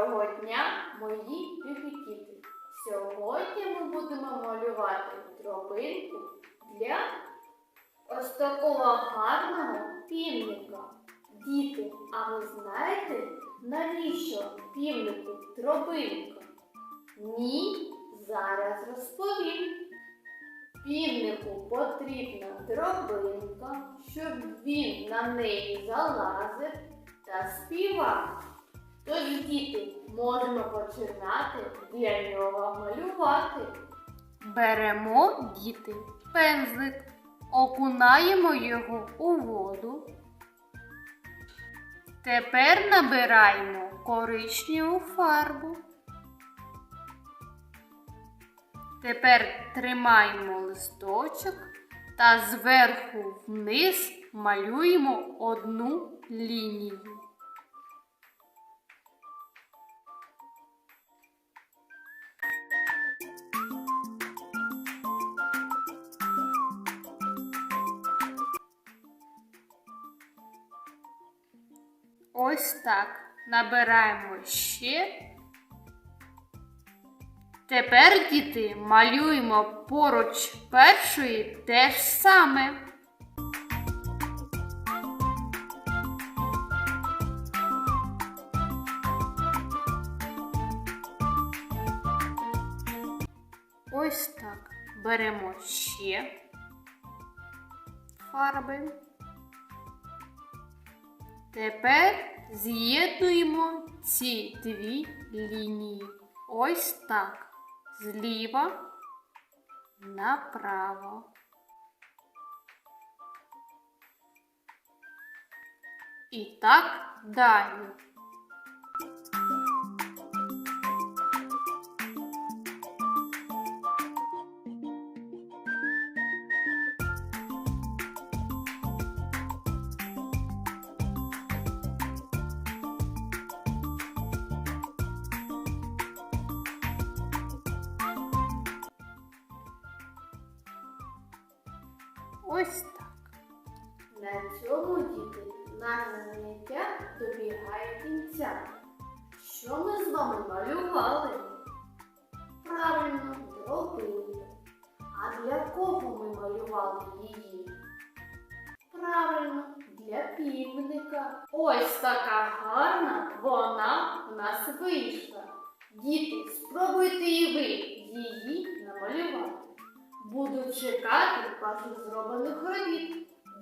Доброго дня, мої любі! Сьогодні ми будемо малювати дробинку для ось такого гарного півника. Діти, а ви знаєте, навіщо півнику дробинка? Ні, зараз розповім. Півнику потрібна дробинка, щоб він на неї залазив та співав. Тож, діти, можемо починати для нього малювати. Беремо діти пензлик, окунаємо його у воду. Тепер набираємо коричневу фарбу. Тепер тримаємо листочок та зверху вниз малюємо одну лінію. Ось так. Набираємо ще. Тепер, діти, малюємо поруч першої те ж саме. Ось так. Беремо ще фарби. Тепер з'єднуємо ці дві лінії. Ось так. Зліва направо. І так далі. Ось так. На цьому діти наше заняття добігає кінця. Що ми з вами малювали? Правильно, дробинку. А для кого ми малювали її? Правильно, для півника. Ось така гарна вона в нас вийшла. Діти, спробуйте і ви її намалювати. Буду чекати робіт.